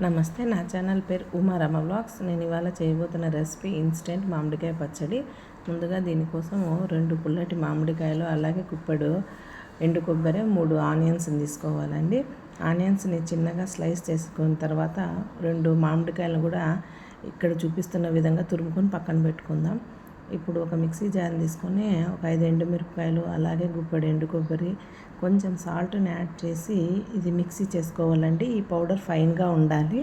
నమస్తే నా ఛానల్ పేరు ఉమారమ్మ బ్లాగ్స్ నేను ఇవాళ చేయబోతున్న రెసిపీ ఇన్స్టెంట్ మామిడికాయ పచ్చడి. ముందుగా దీనికోసం రెండు పుల్లటి మామిడికాయలు అలాగే కుప్పడు ఎండు కొబ్బరి మూడు ఆనియన్స్ తీసుకోవాలండి. ఆనియన్స్ని చిన్నగా స్లైస్ చేసుకున్న తర్వాత రెండు మామిడికాయలు కూడా ఇక్కడ చూపిస్తున్న విధంగా తురుముకొని పక్కన పెట్టుకుందాం. ఇప్పుడు ఒక మిక్సీ జార్ తీసుకొని ఒక ఐదు ఎండుమిరపకాయలు అలాగే గుప్పడి ఎండు కొబ్బరి కొంచెం సాల్ట్ని యాడ్ చేసి ఇది మిక్సీ చేసుకోవాలండి. ఈ పౌడర్ ఫైన్గా ఉండాలి.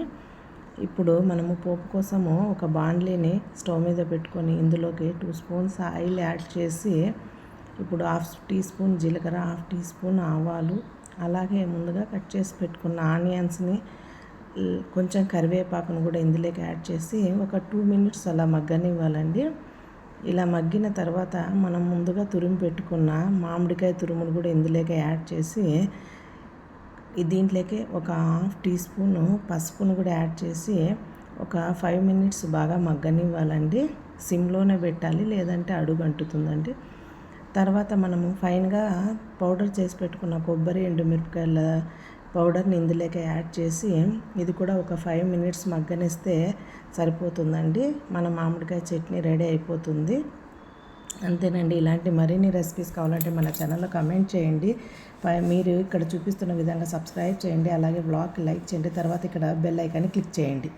ఇప్పుడు మనము పోపు కోసము ఒక బాండ్లీని స్టవ్ మీద పెట్టుకొని ఇందులోకి టూ స్పూన్స్ ఆయిల్ యాడ్ చేసి ఇప్పుడు హాఫ్ టీ స్పూన్ జీలకర్ర హాఫ్ టీ స్పూన్ ఆవాలు అలాగే ముందుగా కట్ చేసి పెట్టుకున్న ఆనియన్స్ని కొంచెం కరివేపాకును కూడా ఇందులోకి యాడ్ చేసి ఒక టూ మినిట్స్ అలా మగ్గనివ్వాలండి. ఇలా మగ్గిన తర్వాత మనం ముందుగా తురిమి పెట్టుకున్న మామిడికాయ తురుమును కూడా ఇందులోకి యాడ్ చేసి దీంట్లోకి ఒక హాఫ్ టీ స్పూన్ పసుపును కూడా యాడ్ చేసి ఒక ఫైవ్ మినిట్స్ బాగా మగ్గనివ్వాలండి. సిమ్లోనే పెట్టాలి లేదంటే అడుగు అంటుతుందండి. తర్వాత మనము ఫైన్గా పౌడర్ చేసి పెట్టుకున్న కొబ్బరి ఎండుమిరపకాయల పౌడర్ని ఇందులోకి యాడ్ చేసి ఇది కూడా ఒక ఫైవ్ మినిట్స్ మగ్గనిస్తే సరిపోతుందండి. మన మామిడికాయ చట్నీ రెడీ అయిపోతుంది. అంతేనండి. ఇలాంటి మరిన్ని రెసిపీస్ కావాలంటే మన ఛానల్లో కమెంట్ చేయండి. మీరు ఇక్కడ చూపిస్తున్న విధంగా సబ్స్క్రైబ్ చేయండి. అలాగే బ్లాగ్ లైక్ చేయండి. తర్వాత ఇక్కడ బెల్ ఐకాన్ని క్లిక్ చేయండి.